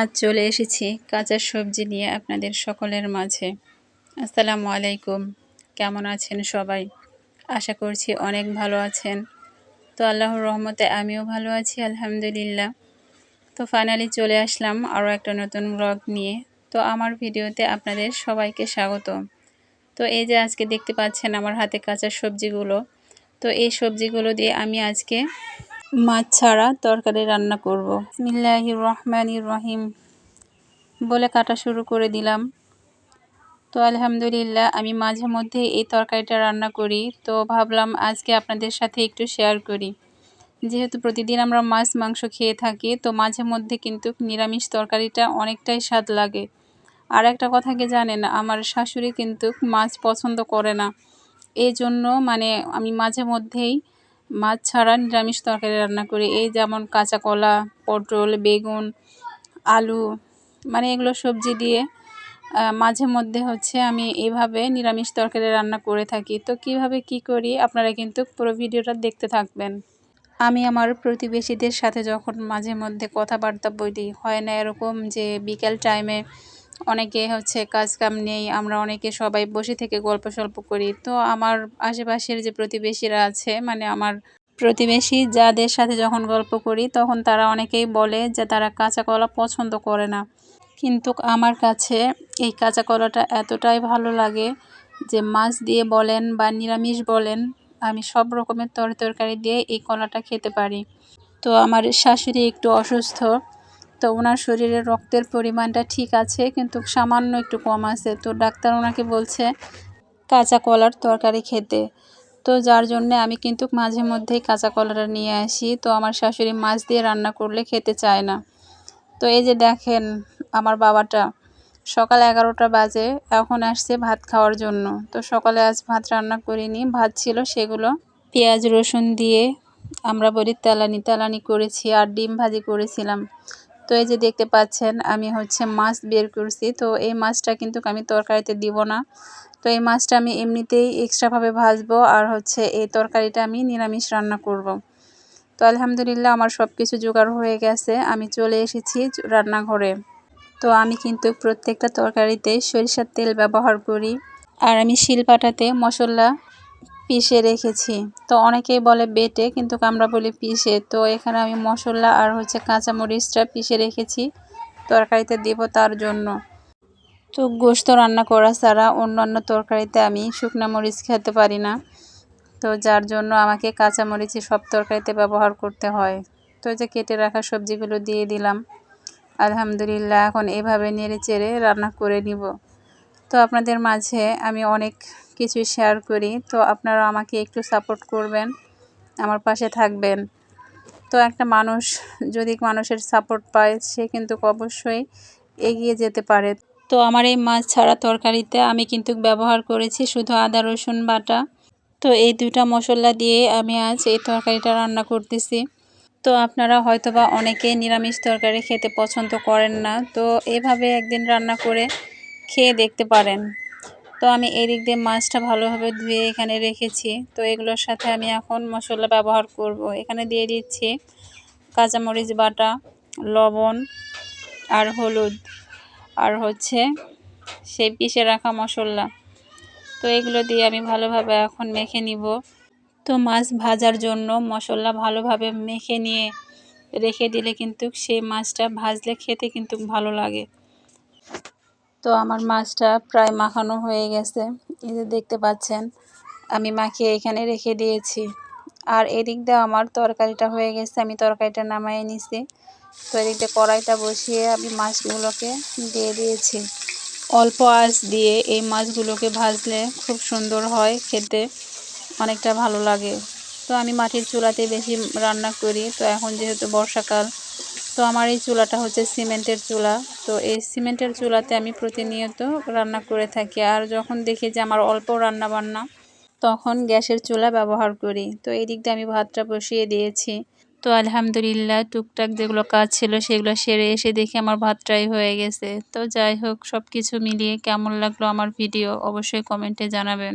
আজ চলে এসেছি কাঁচা সবজি নিয়ে আপনাদের সকলের মাঝে। আসসালামু আলাইকুম। কেমন আছেন সবাই? আশা করছি অনেক ভালো আছেন। তো আল্লাহর রহমতে আমিও ভালো আছি, আলহামদুলিল্লাহ। তো ফাইনালি চলে আসলাম আরও একটা নতুন ব্লগ নিয়ে। তো আমার ভিডিওতে আপনাদের সবাইকে স্বাগত। তো এই যে আজকে দেখতে পাচ্ছেন আমার হাতে কাঁচা সবজিগুলো। তো এই সবজিগুলো দিয়ে আমি আজকে মাছ ছাড়া তরকারি রান্না করব। বিসমিল্লাহ রহমান রহিম। বলে কাটা শুরু করে দিলাম। তো আলহামদুলিল্লাহ, আমি মাঝে মধ্যে এই তরকারিটা রান্না করি। তো ভাবলাম আজকে আপনাদের সাথে একটু শেয়ার করি। যেহেতু প্রতিদিন আমরা মাছ, মাংস খেয়ে থাকি, তো মাঝে মধ্যে কিন্তু নিরামিষ তরকারিটা অনেকটাই স্বাদ লাগে। আর একটা কথা কি জানেন, আমার শাশুড়ি কিন্তু মাছ পছন্দ করে না। এই জন্য মানে আমি মাঝে মধ্যেই মাছ ছাড়া নিরামিষ তরকারি রান্না করি। এই যেমন কাঁচা কলা পটল, বেগুন, আলু মানে এগুলো সবজি দিয়ে মাঝে মধ্যে হচ্ছে আমি এভাবে নিরামিষ তরকারি রান্না করে থাকি। তো কীভাবে কি করি আপনারা কিন্তু পুরো ভিডিওটা দেখতে থাকবেন। আমি আমার প্রতিবেশীদের সাথে যখন মাঝে মধ্যে কথাবার্তা বলি, হয় না এরকম যে বিকেল টাইমে অনেকে হচ্ছে কাজ কাম নেই, আমরা অনেকে সবাই বসে থেকে গল্প সল্প করি। তো আমার আশেপাশের যে প্রতিবেশীরা আছে মানে আমার প্রতিবেশী, যাদের সাথে যখন গল্প করি, তখন তারা অনেকেই বলে যে তারা কাঁচা কলা পছন্দ করে না। কিন্তু আমার কাছে এই কাঁচা কলাটা এতটাই ভালো লাগে যে মাছ দিয়ে বলেন বা নিরামিষ বলেন, আমি সব রকমের তরকারি দিয়ে এই কলাটা খেতে পারি। তো আমার শাশুড়ি একটু অসুস্থ তো ওনার শরীরে রক্তের পরিমাণটা ঠিক আছে, কিন্তু সামান্য একটু কম আছে। তো ডাক্তার ওনাকে বলছে, কাঁচা কলার তরকারি খেতে। তো যার জন্যে আমি কিন্তু মাঝে মধ্যেই কাঁচা কলাটা নিয়ে আসি। তো আমার শাশুড়ি মাছ দিয়ে রান্না করলে খেতে চায় না। তো এই যে দেখেন আমার বাবাটা, সকাল এগারোটা বাজে, এখন আসছে ভাত খাওয়ার জন্য। তো সকালে আজ ভাত রান্না করিনি, ভাত ছিল সেগুলো পেঁয়াজ, রসুন দিয়ে আমরা বলি তেলানি। তেলানি করেছি আর ডিম ভাজি করেছিলাম। তো এই যে দেখতে পাচ্ছেন, আমি হচ্ছে মাছ বের করছি। তো এই মাছটা কিন্তু আমি তরকারিতে দিব না। তো এই মাছটা আমি এমনিতেই এক্সট্রাভাবে ভাজবো আর হচ্ছে এই তরকারিটা আমি নিরামিষ রান্না করব। তো আলহামদুলিল্লাহ আমার সব কিছু জোগাড় হয়ে গেছে। আমি চলে এসেছি রান্নাঘরে। তো আমি কিন্তু প্রত্যেকটা তরকারিতে সরিষার তেল ব্যবহার করি। আর আমি শিলপাটাতে মশলা পিষে রেখেছি। তো অনেকেই বলে বেটে, কিন্তু আমরা বলি পিষে। তো এখানে আমি মশলা আর হচ্ছে কাঁচামরিচটা পিষে রেখেছি। তরকারিতে দেব তার জন্য। তো গোস্ত রান্না করা ছাড়া অন্যান্য তরকারিতে আমি শুকনা মরিচ খেতে পারি না। তো যার জন্য আমাকে কাঁচামরিচই সব তরকারিতে ব্যবহার করতে হয়। তো যে কেটে রাখা সবজিগুলো দিয়ে দিলাম। আলহামদুলিল্লাহ, এখন এভাবে নেড়ে চেড়ে রান্না করে নিব। তো আপনাদের মাঝে আমি অনেক কিছু শেয়ার করি। তো আপনারা আমাকে একটু সাপোর্ট করবেন, আমার পাশে থাকবেন। তো একটা মানুষ, যদি মানুষের সাপোর্ট পায়, সে কিন্তু অবশ্যই এগিয়ে যেতে পারে। তো আমার এই মাছ ছাড়া তরকারিতে আমি কিন্তু ব্যবহার করেছি শুধু আদা, রসুন বাটা। তো এই দুটা মশলা দিয়ে আমি আজ এই তরকারিটা রান্না করতেছি। তো আপনারা হয়তোবা অনেকে নিরামিষ তরকারি খেতে পছন্দ করেন না। তো এভাবে একদিন রান্না করে খেয়ে দেখতে পারেন। তো আমি এই দিক দিয়ে মাছটা ভালোভাবে ধুয়ে এখানে রেখেছি। তো এগুলোর সাথে আমি এখন মশলা ব্যবহার করব। এখানে দিয়ে দিচ্ছি কাঁচামরিচ বাটা, লবণ আর হলুদ। আর হচ্ছে সেই পিষে রাখা মশলা। তো এগুলো দিয়ে আমি ভালোভাবে এখন মেখে নিব। তো মাছ ভাজার জন্য মশলা ভালোভাবে মেখে নিয়ে রেখে দিলে কিন্তু সেই মাছটা ভাজলে খেতে কিন্তু ভালো লাগে। তো আমার মাছটা প্রায় মাখানো হয়ে গেছে। এই যে দেখতে পাচ্ছেন, আমি মাখিয়ে এখানে রেখে দিয়েছি। আর এদিক দিয়ে আমার তরকারিটা হয়ে গেছে, আমি তরকারিটা নামাই নিছি। তো এদিক দিয়ে কড়াইটা বসিয়ে আমি মাছগুলোকে দিয়ে দিয়েছি। অল্প আঁচ দিয়ে এই মাছগুলোকে ভাজলে খুব সুন্দর হয় খেতে, অনেকটা ভালো লাগে। তো আমি মাটির চুলাতে বেশি রান্না করি, তো এখন যেহেতু বর্ষাকাল তো আমার এই চুলাটা হচ্ছে সিমেন্টের চুলা। তো এই সিমেন্টের চুলাতে আমি প্রতিনিয়ত রান্না করে থাকি। আর যখন দেখি যে আমার অল্প রান্না বান্না তখন গ্যাসের চুলা ব্যবহার করি। তো এই দিক দিয়ে আমি ভাতটা বসিয়ে দিয়েছি। তো আলহামদুলিল্লাহ টুকটাক যেগুলো কাজ ছিল, সেগুলো সেরে এসে দেখি আমার ভাতটাই হয়ে গেছে। তো যাই হোক সব কিছু মিলিয়ে কেমন লাগল আমার ভিডিও অবশ্যই কমেন্টে জানাবেন।